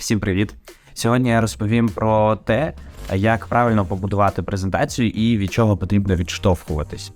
Всім привіт! Сьогодні я розповім про те, як правильно побудувати презентацію і від чого потрібно відштовхуватись.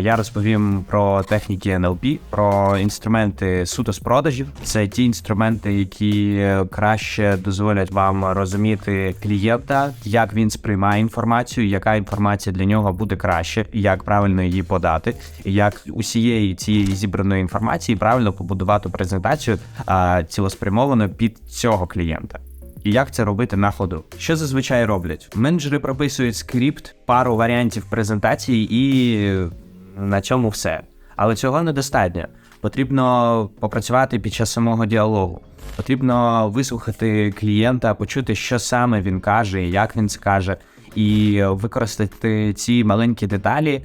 Я розповім про техніки NLP, про інструменти суто з продажів. Це ті інструменти, які краще дозволять вам розуміти клієнта, як він сприймає інформацію, яка інформація для нього буде краще, як правильно її подати, як усієї цієї зібраної інформації правильно побудувати презентацію а, цілеспрямовано під цього клієнта. І як це робити на ходу? Що зазвичай роблять? Менеджери прописують скрипт, пару варіантів презентації, і на цьому все. Але цього недостатньо. Потрібно попрацювати під час самого діалогу. Потрібно вислухати клієнта, почути, що саме він каже, як він це каже, і використати ці маленькі деталі,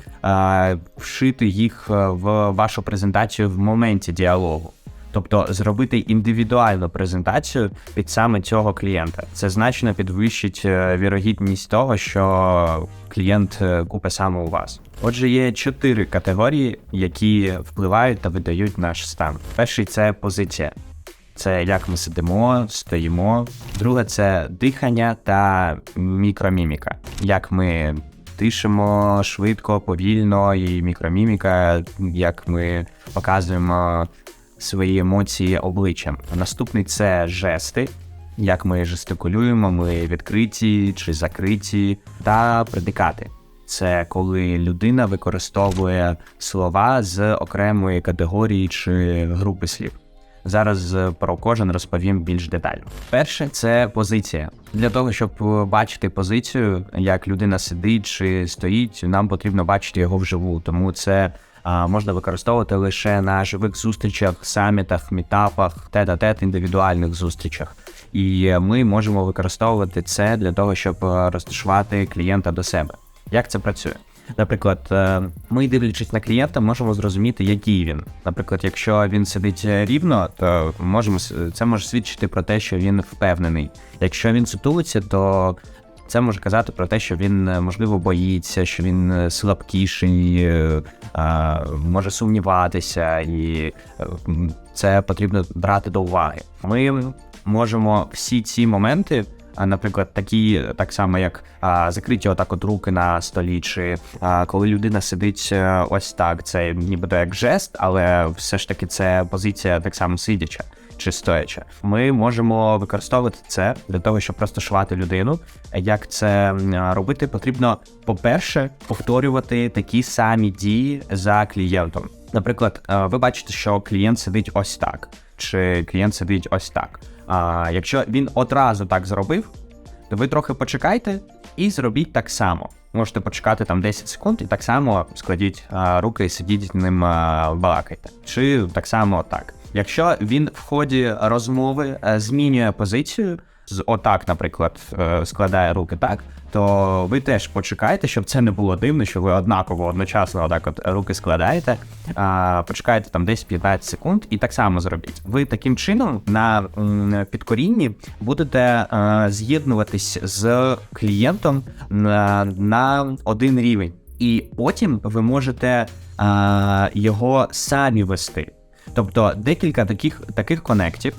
вшити їх в вашу презентацію в моменті діалогу. Тобто зробити індивідуальну презентацію під саме цього клієнта. Це значно підвищить е, вірогідність того, що клієнт е, купить саме у вас. Отже, є чотири категорії, які впливають та видають наш стан. Перший це позиція. Це як ми сидимо, стоїмо. Друге це дихання та мікроміміка. Як ми дишимо швидко, повільно, і мікроміміка, як ми показуємо свої емоції обличчям. Наступний це жести, як ми жестикулюємо, ми відкриті чи закриті, та предикати. Це коли людина використовує слова з окремої категорії чи групи слів. Зараз про кожен розповім більш детально. Перше це позиція. Для того щоб бачити позицію, як людина сидить чи стоїть, нам потрібно бачити його вживу. Тому це можна використовувати лише на живих зустрічах, самітах, мітапах, тет-а-тет індивідуальних зустрічах. І ми можемо використовувати це для того, щоб розташувати клієнта до себе. Як це працює? Наприклад, е, ми, дивлячись на клієнта, можемо зрозуміти, який він. Наприклад, якщо він сидить рівно, то можемо це може свідчити про те, що він впевнений. Якщо він сутулиться, то це може казати про те, що він е, можливо боїться, що він е, слабкіший, е, може сумніватися, і це потрібно брати до уваги. Ми можемо всі ці моменти. Наприклад, такі, так само, як а, закриті отак от руки на столі, чи а, коли людина сидить ось так, це нібито як жест, але все ж таки це позиція так само сидяча чи стоячи. Ми можемо використовувати це для того, щоб розташувати людину. Як це робити, потрібно, по-перше, повторювати такі самі дії за клієнтом. Наприклад, е, ви бачите, що клієнт сидить ось так, чи клієнт сидить ось так. А якщо він одразу так зробив, то ви трохи почекайте і зробіть так само. Можете почекати там 10 секунд і так само складіть а, руки і сидіть ним а, балакайте. Чи так само так. Якщо він в ході розмови е, змінює позицію, з отак, наприклад, е, складає руки так, то ви теж почекайте, щоб це не було дивно, що ви однаково одночасно отак от руки складаєте. А, Почекайте там десь 15 секунд і так само зробіть. Ви таким чином на підкорінні будете з'єднуватись з клієнтом на, на один рівень, і потім ви можете а, його самі вести. Тобто декілька таких таких конектів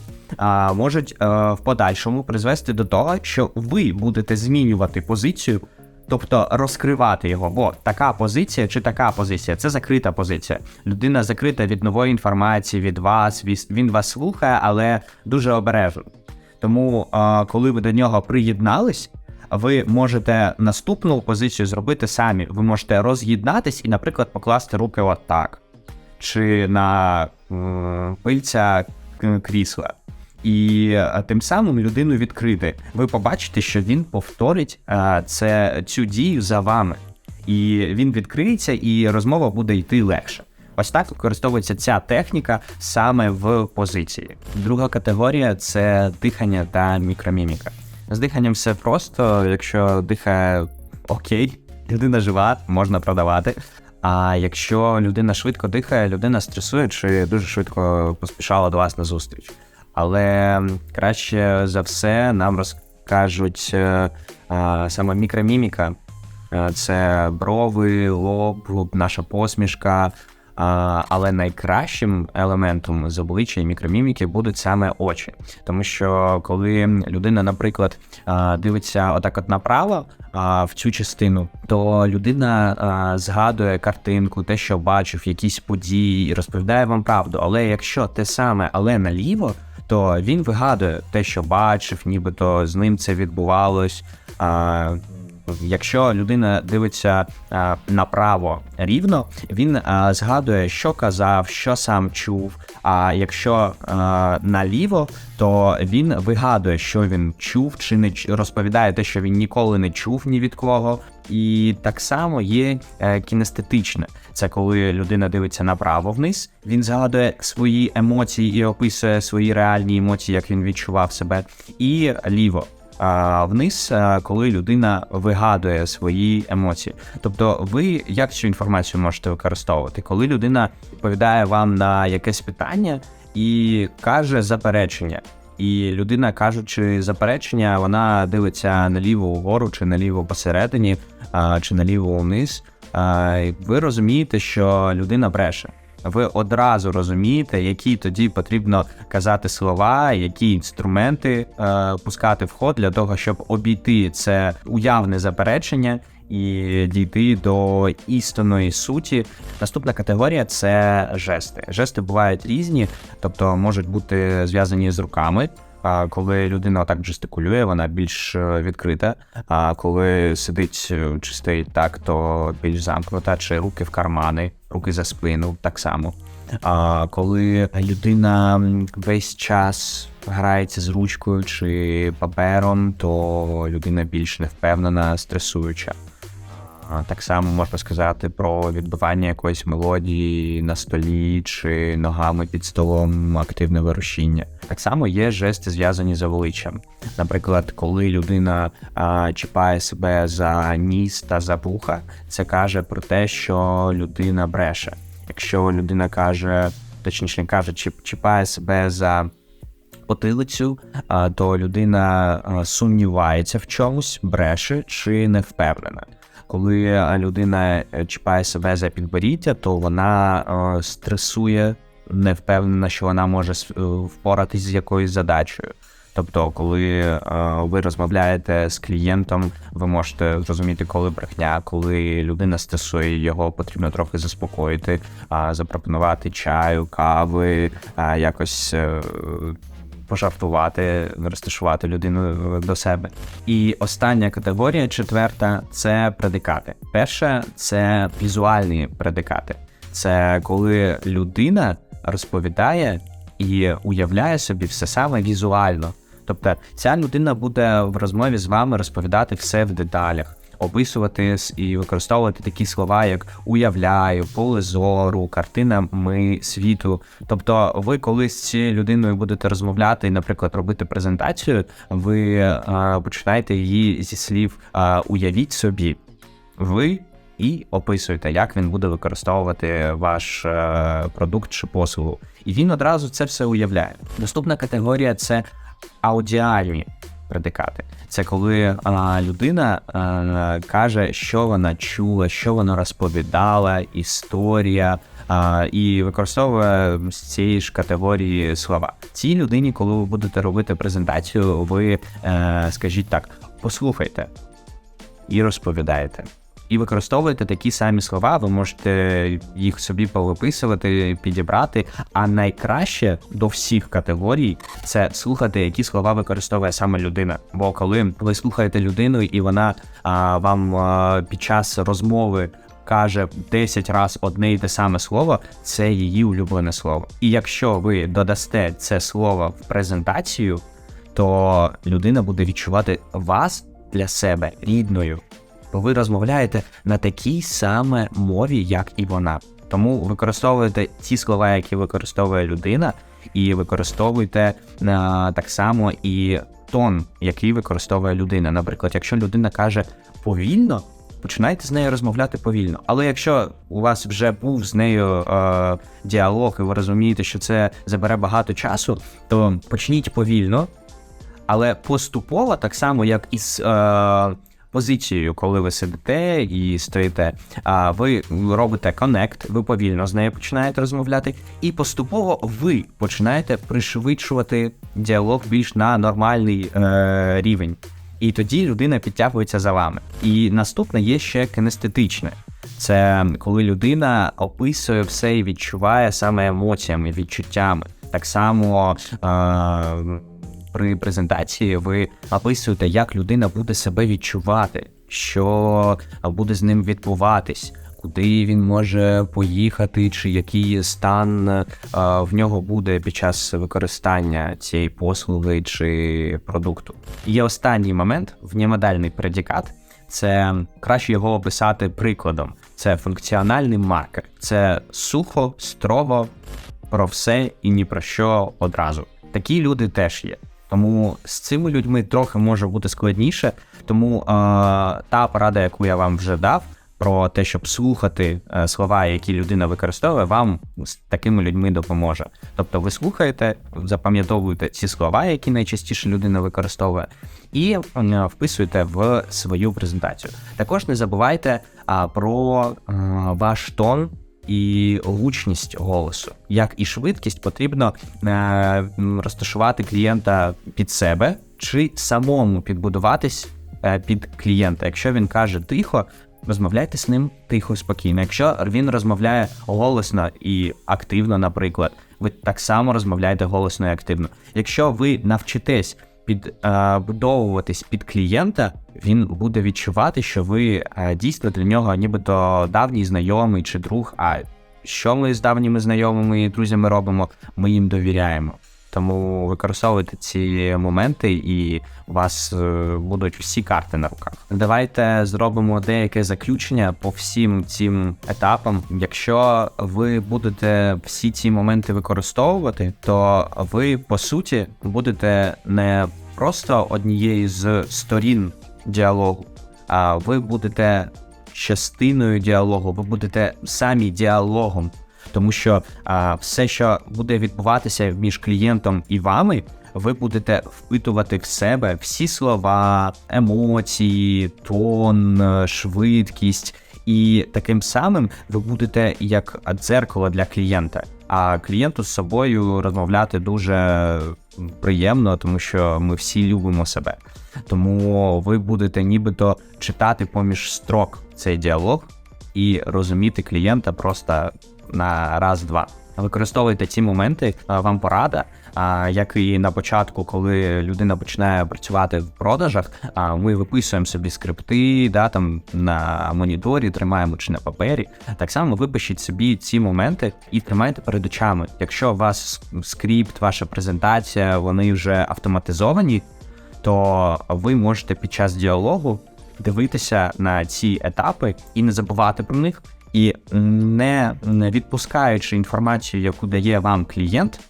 можуть в подальшому призвести до того, що ви будете змінювати позицію, тобто розкривати його. Бо така позиція чи така позиція це закрита позиція. Людина закрита від нової інформації, від вас, він вас слухає, але дуже обережно. Тому, коли ви до нього приєднались. Ви можете наступну позицію зробити самі. Ви можете роз'єднатись і, наприклад, покласти руки отак чи на е, пильця крісла. І е, тим самим людину відкрити. Ви побачите, що він повторить е, це цю дію за вами, і він відкриється, і розмова буде йти легше. Ось так використовується ця техніка саме в позиції. Друга категорія це дихання та мікроміміка. З диханням все просто, якщо дихає окей, людина жива, можна продавати. А якщо людина швидко дихає, людина стресує чи дуже швидко поспішала до вас на зустріч. Але краще за все нам розкажуть а, е, саме мікроміміка. Е, це брови, лоб, наша посмішка, але найкращим елементом з обличчя і мікроміміки будуть саме очі. Тому що коли людина, наприклад, дивиться отак от направо в цю частину, то людина згадує картинку, те, що бачив, якісь події, і розповідає вам правду. Але якщо те саме, але наліво, то він вигадує те, що бачив, нібито з ним це відбувалось. А, Якщо людина дивиться а, направо рівно, він а, згадує, що казав, що сам чув. А якщо а, наліво, то він вигадує, що він чув, чи не розповідає те, що він ніколи не чув ні від кого. І так само є е, кінестетичне. Це коли людина дивиться направо вниз, він згадує свої емоції і описує свої реальні емоції, як він відчував себе, і ліво вниз, коли людина вигадує свої емоції. Тобто, ви як цю інформацію можете використовувати, коли людина відповідає вам на якесь питання і каже заперечення. І людина, кажучи заперечення, вона дивиться наліво угору, чи наліво посередині, а, чи наліво вниз. А, ви розумієте, що людина бреше. Ви одразу розумієте, які тоді потрібно казати слова, які інструменти е, пускати в ход для того, щоб обійти це уявне заперечення і дійти до істинної суті. Наступна категорія це жести. Жести бувають різні, тобто можуть бути зв'язані з руками. А коли людина так жестикулює, вона більш е, відкрита. А коли сидить е, чи стоїть так, то більш замкнута, чи руки в кармани, руки за спину, так само. А коли людина весь час грається з ручкою чи папером, то людина більш невпевнена, стресуюча. Так само можна сказати про відбивання якоїсь мелодії на столі чи ногами під столом, активне вирушіння. Так само є жести, зв'язані з обличчям. Наприклад, коли людина а, чіпає себе за ніс та за вуха, це каже про те, що людина бреше. Якщо людина каже, точніше каже, чіп- чіпає себе за потилицю, то людина сумнівається в чомусь, бреше чи не впевнена. Коли людина е, чіпає себе за підборіддя, то вона е, стресує, не впевнена, що вона може е, впоратись з якоюсь задачею. Тобто, коли е, ви розмовляєте з клієнтом, ви можете зрозуміти, коли брехня, коли людина стресує, його потрібно трохи заспокоїти, запропонувати чаю, кави, якось е, пожартувати, розташувати людину до себе. І остання категорія, четверта, це предикати. Перша це візуальні предикати. Це коли людина розповідає і уявляє собі все саме візуально. Тобто ця людина буде в розмові з вами розповідати все в деталях, описувати і використовувати такі слова, як уявляю, поле зору, картина ми світу. Тобто, ви коли з цією людиною будете розмовляти і, наприклад, робити презентацію, ви е, починаєте її зі слів е, уявіть собі. Ви і описуєте, як він буде використовувати ваш е, продукт чи послугу. І він одразу це все уявляє. Наступна категорія це аудіальні предикати. Це коли а, людина а, каже, що вона чула, що вона розповідала, історія. А, і використовує з цієї ж категорії слова. Цій людині, коли ви будете робити презентацію, ви е, скажіть так: послухайте і розповідаєте. І використовуєте такі самі слова, ви можете їх собі повиписувати, підібрати. А найкраще до всіх категорій це слухати, які слова використовує саме людина. Бо коли ви слухаєте людину, і вона а, вам а, під час розмови каже 10 разів одне й те саме слово, це її улюблене слово. І якщо ви додасте це слово в презентацію, то людина буде відчувати вас для себе рідною. Бо ви розмовляєте на такій саме мові, як і вона. Тому використовуйте ті слова, які використовує людина, і використовуйте е, так само і тон, який використовує людина. Наприклад, якщо людина каже повільно, починайте з нею розмовляти повільно. Але якщо у вас вже був з нею е, діалог, і ви розумієте, що це забере багато часу, то почніть повільно, але поступово, так само як із е, позицією, коли ви сидите і стоїте. А ви робите коннект, ви повільно з нею починаєте розмовляти, і поступово ви починаєте пришвидшувати діалог більш на нормальний е, рівень. І тоді людина підтягується за вами. І наступне є ще кинестетичне. Це коли людина описує все і відчуває саме емоціями, відчуттями. Так само е- при презентації ви описуєте, як людина буде себе відчувати, що буде з ним відбуватись. Куди він може поїхати, чи який стан е, в нього буде під час використання цієї послуги чи продукту. Є останній момент внімодальний предикат. Це краще його описати прикладом. Це функціональний маркер, це сухо, строго про все і ні про що одразу. Такі люди теж є. Тому з цими людьми трохи може бути складніше. Тому е, та порада, яку я вам вже дав, про те, щоб слухати е, слова, які людина використовує, вам з такими людьми допоможе. Тобто ви слухаєте, запам'ятовуєте ці слова, які найчастіше людина використовує, і е, вписуєте в свою презентацію. Також не забувайте а, про а, ваш тон. І гучність голосу, як і швидкість, потрібно е, розташувати клієнта під себе чи самому підбудуватись е, під клієнта. Якщо він каже тихо, розмовляйте з ним тихо, спокійно. Якщо він розмовляє голосно і активно, наприклад, ви так само розмовляєте голосно і активно. Якщо ви навчитесь підбудовуватись під клієнта, він буде відчувати, що ви е, дійсно для нього, нібито давній знайомий чи друг. А що ми з давніми знайомими і друзями робимо? Ми їм довіряємо. Тому використовуйте ці моменти, і у вас е, будуть всі карти на руках. Давайте зробимо деяке заключення по всім цим етапам. Якщо ви будете всі ці моменти використовувати, то ви по суті будете не просто однією з сторін діалогу, а ви будете частиною діалогу, ви будете самі діалогом. Тому що а, все, що буде відбуватися між клієнтом і вами, ви будете впитувати в себе всі слова, емоції, тон, е, швидкість, і таким самим ви будете як дзеркало для клієнта. А клієнту з собою розмовляти дуже приємно, тому що ми всі любимо себе. Тому ви будете нібито читати поміж строк цей діалог і розуміти клієнта просто на раз-два. Використовуйте ці моменти, вам порада. А як і на початку, коли людина починає працювати в продажах, а ми виписуємо собі скрипти, да там на моніторі, тримаємо чи на папері. Так само випишіть собі ці моменти і тримайте перед очами. Якщо у вас скрипт, ваша презентація, вони вже автоматизовані, то ви можете під час діалогу дивитися на ці етапи і не забувати про них. І не відпускаючи інформацію, яку дає вам клієнт,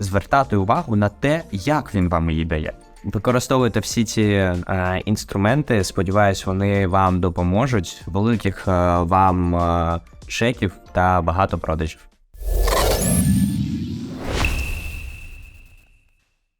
звертати увагу на те, як він вам її дає. Використовуйте всі ці е, інструменти. Сподіваюсь, вони вам допоможуть. Великих е, вам е, та багато продажів.